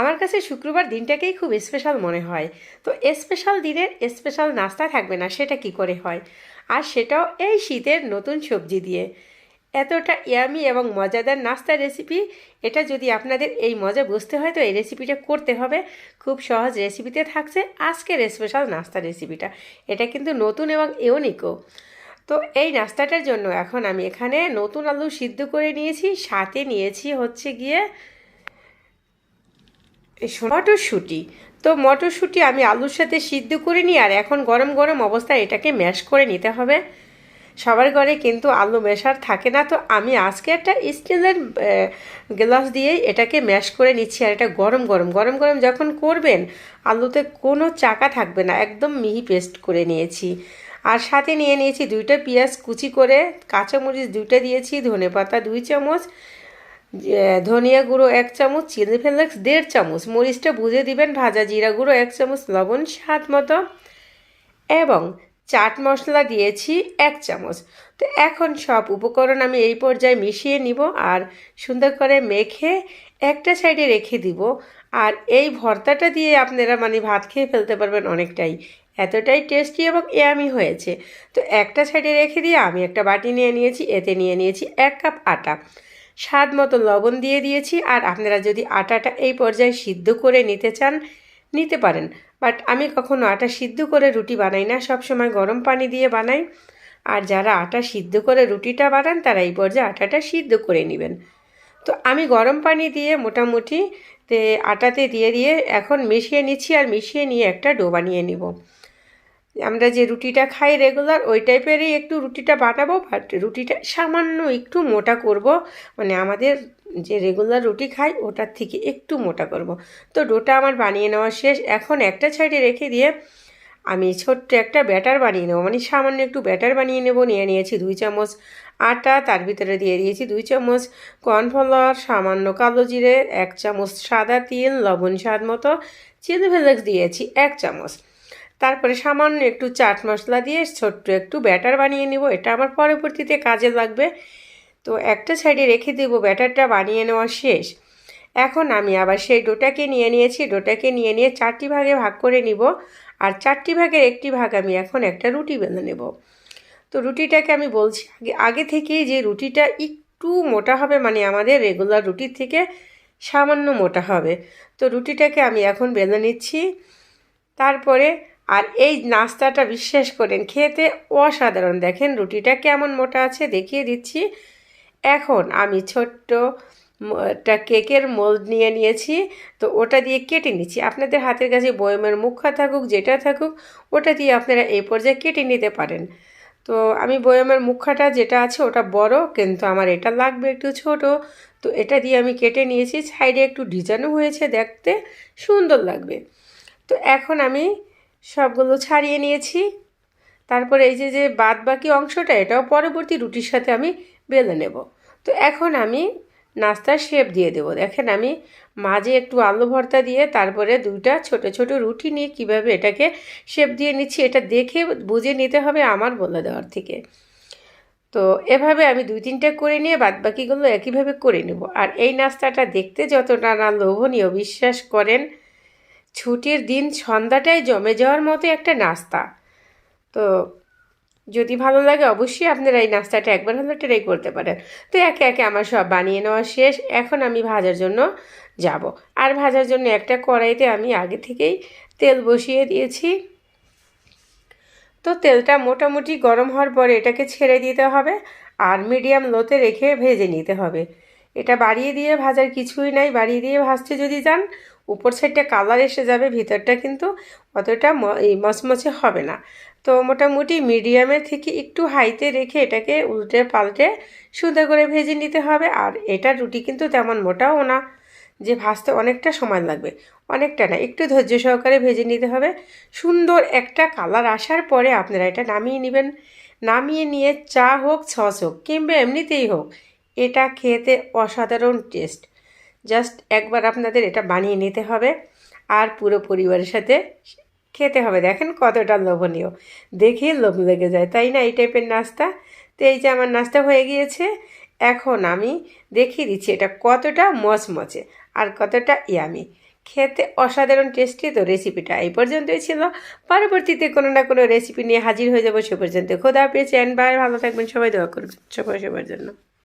আমার কাছে শুক্রবার দিনটাকেই খুব স্পেশাল মনে হয়। তো স্পেশাল দিনের স্পেশাল নাস্তা থাকবে না, সেটা কি করে হয়? আর সেটাও এই শীতের নতুন সবজি দিয়ে। এতটা ইয়ামি এবং মজাদার নাস্তার রেসিপি এটা যদি আপনাদের এই মজা বুঝতে হয়, তো এই রেসিপিটা করতে হবে। খুব সহজ রেসিপিতে থাকছে আজকের স্পেশাল নাস্তা রেসিপিটা এটা কিন্তু নতুন এবং ইউনিকও তো এই নাস্তাটার জন্য এখন আমি এখানে নতুন আলু সিদ্ধ করে নিয়েছি, সাথে নিয়েছি হচ্ছে গিয়ে মটরশুঁটি। তো মটরশুঁটি আমি আলুর সাথে সিদ্ধ করে নিই, আর এখন গরম গরম অবস্থায় এটাকে ম্যাশ করে নিতে হবে। সবার ঘরে কিন্তু আলু মেশার থাকে না, তো আমি আজকে একটা স্টিলের গ্লাস দিয়ে এটাকে ম্যাশ করে নিচ্ছি, আর এটা গরম গরম। গরম গরম যখন করবেন, আলুতে কোনো চাকা থাকবে না, একদম মিহি পেস্ট করে নিয়েছি। আর সাথে নিয়ে নিয়েছি দুইটা পেঁয়াজ কুচি করে, কাঁচামরিচ দুইটা দিয়েছি ধনে পাতা দুই চামচ ধনিয়া গুঁড়ো এক চামচ চিলি ফ্লেক্স দেড় চামচ, মরিচটা বুঝে দিবেন ভাজা জিরা গুঁড়ো এক চামচ, লবণ স্বাদ মতো। এবং চাট মশলা দিয়েছি এক চামচ। তো এখন সব উপকরণ আমি এই পর্যায়ে মিশিয়ে নিব আর সুন্দর করে মেখে একটা সাইডে রেখে দিব। আর এই ভর্তাটা দিয়ে আপনারা মানে ভাত খেয়ে ফেলতে পারবেন অনেকটাই। এতটাই টেস্টি এবং ইয়ামি হয়েছে। তো একটা সাইডে রেখে দিয়ে আমি একটা বাটি নিয়ে নিয়েছি, এতে নিয়ে নিয়েছি এক কাপ আটা। স্বাদ মতো লবণ দিয়ে দিয়েছি আর আপনারা যদি আটাটা এই পর্যায়ে সিদ্ধ করে নিতে চান, নিতে পারেন। বাট আমি কখনো আটা সিদ্ধ করে রুটি বানাই না সব সময় গরম পানি দিয়ে বানাই। আর যারা আটা সিদ্ধ করে রুটিটা বানান, তারা এই পর্যায়ে আটাটা সিদ্ধ করে নেবেন। তো আমি গরম পানি দিয়ে মোটামুটি তে আটাতে দিয়ে দিয়ে এখন মিশিয়ে নিচ্ছি আর মিশিয়ে নিয়ে একটা ডো বানিয়ে নিব। আমরা যে রুটিটা খাই রেগুলার ওই টাইপেরই একটু রুটিটা বানাবো বাট রুটিটা সামান্য একটু মোটা করব। মানে আমাদের যে রেগুলার রুটি খাই, ওটার থেকে একটু মোটা করব। তো ডোটা আমার বানিয়ে নেওয়া শেষ। এখন একটা সাইডে রেখে দিয়ে আমি ছোট্ট একটা ব্যাটার বানিয়ে নেব। মানে সামান্য একটু ব্যাটার বানিয়ে নেব। নিয়ে নিয়েছি দুই চামচ আটা, তার ভিতরে দিয়ে দিয়েছি দুই চামচ কর্নফ্লাওয়ার, সামান্য কালো জিরে, এক চামচ সাদা তিল, লবণ স্বাদ মতো। চিলি ফ্লেক্স দিয়েছি এক চামচ। তারপরে সামান্য একটু চাট মশলা দিয়ে ছোট্ট একটু ব্যাটার বানিয়ে নিব। এটা আমার পরবর্তীতে কাজে লাগবে। তো একটা সাইডে রেখে দেব, ব্যাটারটা বানিয়ে নেওয়া শেষ। এখন আমি আবার সেই ডোটাকে নিয়ে নিয়েছি। ডোটাকে নিয়ে নিয়ে চারটি ভাগে ভাগ করে নিব। আর চারটি ভাগের একটি ভাগ আমি এখন একটা রুটি বেঁধে নেব। তো রুটিটাকে আমি বলছি, আগে আগে থেকেই যে রুটিটা একটু মোটা হবে মানে আমাদের রেগুলার রুটির থেকে সামান্য মোটা হবে। তো রুটিটাকে আমি এখন বেঁধে নিচ্ছি। তারপরে আর এই নাস্তাটা বিশ্বাস করেন, খেতে অসাধারণ। দেখেন রুটিটা কেমন মোটা আছে, দেখিয়ে দিচ্ছি। এখন আমি ছোট্ট একটা কেকের মোল্ড নিয়ে নিয়েছি, তো ওটা দিয়ে কেটে নিচ্ছি। আপনাদের হাতের কাছে বয়মের মুখা থাকুক, যেটা থাকুক, ওটা দিয়ে আপনারা এই পর্যায়ে কেটে নিতে পারেন। তো আমি বয়মের মুখাটা যেটা আছে, ওটা বড়, কিন্তু আমার এটা লাগবে একটু ছোট। তো এটা দিয়ে আমি কেটে নিয়েছি, সাইডে একটু ডিজাইনও হয়েছে দেখতে, সুন্দর লাগবে। তো এখন আমি সবগুলো ছাড়িয়ে নিয়েছি। তারপরে এই যে যে বাদ বাকি অংশটা, এটাও পরবর্তী রুটির সাথে আমি বেলে নেব। তো এখন আমি নাস্তার শেপ দিয়ে দেবো। দেখেন আমি মাঝে একটু আলু ভর্তা দিয়ে তারপরে দুইটা ছোট ছোট রুটি নিয়ে কীভাবে এটাকে শেপ দিয়ে নিচ্ছি, এটা দেখে বুঝে নিতে হবে আমার বলে দেওয়ার থেকে। তো এভাবে আমি দুই, তিনটা করে নিয়ে বাদ বাকিগুলো একইভাবে করে নেব। আর এই নাস্তাটা দেখতে যতটা না লোভনীয়, বিশ্বাস করেন ছুটির দিন সন্ধ্যাটায় জমে যাওয়ার মতো একটা নাস্তা। তো যদি ভালো লাগে অবশ্যই আপনারা এই নাস্তাটা একবার হলে ট্রাই করতে পারেন। তো একে একে আমার সব বানিয়ে নেওয়া শেষ। এখন আমি ভাজার জন্য যাব। আর ভাজার জন্য একটা কড়াইতে আমি আগে থেকেই তেল বসিয়ে দিয়েছি। তো তেলটা মোটামুটি গরম হওয়ার পরে এটাকে ছেড়ে দিতে হবে আর মিডিয়াম লোতে রেখে ভেজে নিতে হবে। এটা বাড়িয়ে দিয়ে ভাজার কিছুই নাই। বাড়িয়ে দিয়ে ভাজতে যদি যান উপর সাইডটা কালার এসে যাবে, ভিতরটা কিন্তু অতটা মচমচে হবে না। তো মোটামুটি মিডিয়ামের থেকে একটু হাইতে রেখে এটাকে উল্টে পাল্টে সুন্দর করে ভেজে নিতে হবে। আর এটা রুটি কিন্তু তেমন মোটাও না, যে ভাজতে অনেকটা সময় লাগবে। অনেকটা না, একটু ধৈর্য সহকারে ভেজে নিতে হবে। সুন্দর একটা কালার আসার পরে আপনারা এটা নামিয়ে নেবেন। নামিয়ে নিয়ে চা হোক, সস হোক, কিংবা এমনিতেই হোক, এটা খেতে অসাধারণ টেস্ট জাস্ট একবার আপনাদের এটা বানিয়ে নিতে হবে। আর পুরো পরিবারের সাথে খেতে হবে। দেখেন কতটা লোভনীয়। দেখে লোভ লেগে যায়, তাই না? এই টাইপের নাস্তা। তো এই যে আমার নাস্তা হয়ে গিয়েছে, এখন আমি দেখিয়ে দিচ্ছি এটা কতটা মচমচে আর কতটা ইয়ামি খেতে অসাধারণ টেস্টি তো রেসিপিটা এই পর্যন্তই ছিল। পরবর্তীতে কোনো না কোনো রেসিপি নিয়ে হাজির হয়ে যাব সে পর্যন্ত। খোদা পেয়েছেন বাই ভালো থাকবেন। সবাই দোয়া করবেন। সবাই সবার জন্য।